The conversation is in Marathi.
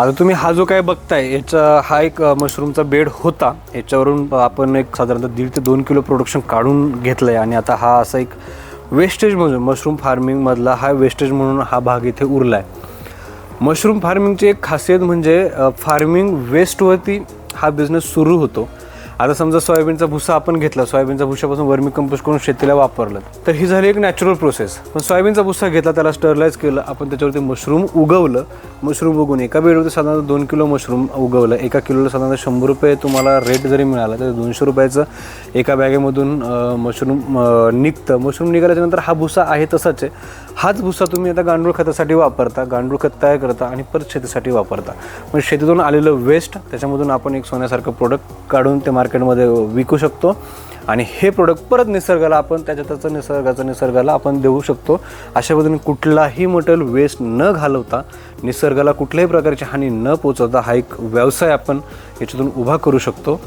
आता तुम्ही हा जो काय बघताय याचा हा एक मशरूमचा बेड होता. याच्यावरून आपण एक साधारणतः दीड ते दोन किलो प्रोडक्शन काढून घेतलं आहे आणि आता हा असा एक वेस्टेज म्हणून मशरूम फार्मिंगमधला हा वेस्टेज म्हणून हा भाग इथे उरला आहे मशरूम फार्मिंगची एक खासियत म्हणजे फार्मिंग वेस्टवरती हा बिझनेस सुरू होतो. आता समजा सोयाबीनचा भुसा आपण घेतला सोयाबीनचा भुसापासून वर्मी कंपोस्ट करून शेतीला वापरलं तर ही झाली एक नॅचरल प्रोसेस पण सोयाबीनचा भुसा घेतला त्याला स्टरलाइज केलं आपण त्याच्यावरती मशरूम उगवलं. मशरूम उगवून एका बेडवरती साधारण दोन किलो मशरूम उगवलं. एका किलोला साधारण शंभर रुपये तुम्हाला रेट जरी मिळाला तर दोनशे रुपयाचं एका बॅगेमधून मशरूम निघतं. मशरूम निघाल्याच्यानंतर हा भुसा आहे तसाच आहे. हाच भुसा तुम्ही आता गांडूळ खतासाठी वापरता गांडूळ खत तयार करता आणि परत शेतीसाठी वापरता. मग शेतीतून आलेलं वेस्ट त्याच्यामधून आपण एक सोन्यासारखं प्रोडक्ट काढून ते मार्केटमध्ये विकू शकतो. आणि हे प्रोडक्ट परत निसर्गाला आपण त्याच्या त्याचं निसर्गाचं निसर्गाला आपण देऊ शकतो. अशा पद्धतीने कुठलाही मटेरियल वेस्ट न घालवता निसर्गाला कुठल्याही प्रकारची हानी न पोचवता हा एक व्यवसाय आपण याच्यातून उभा करू शकतो.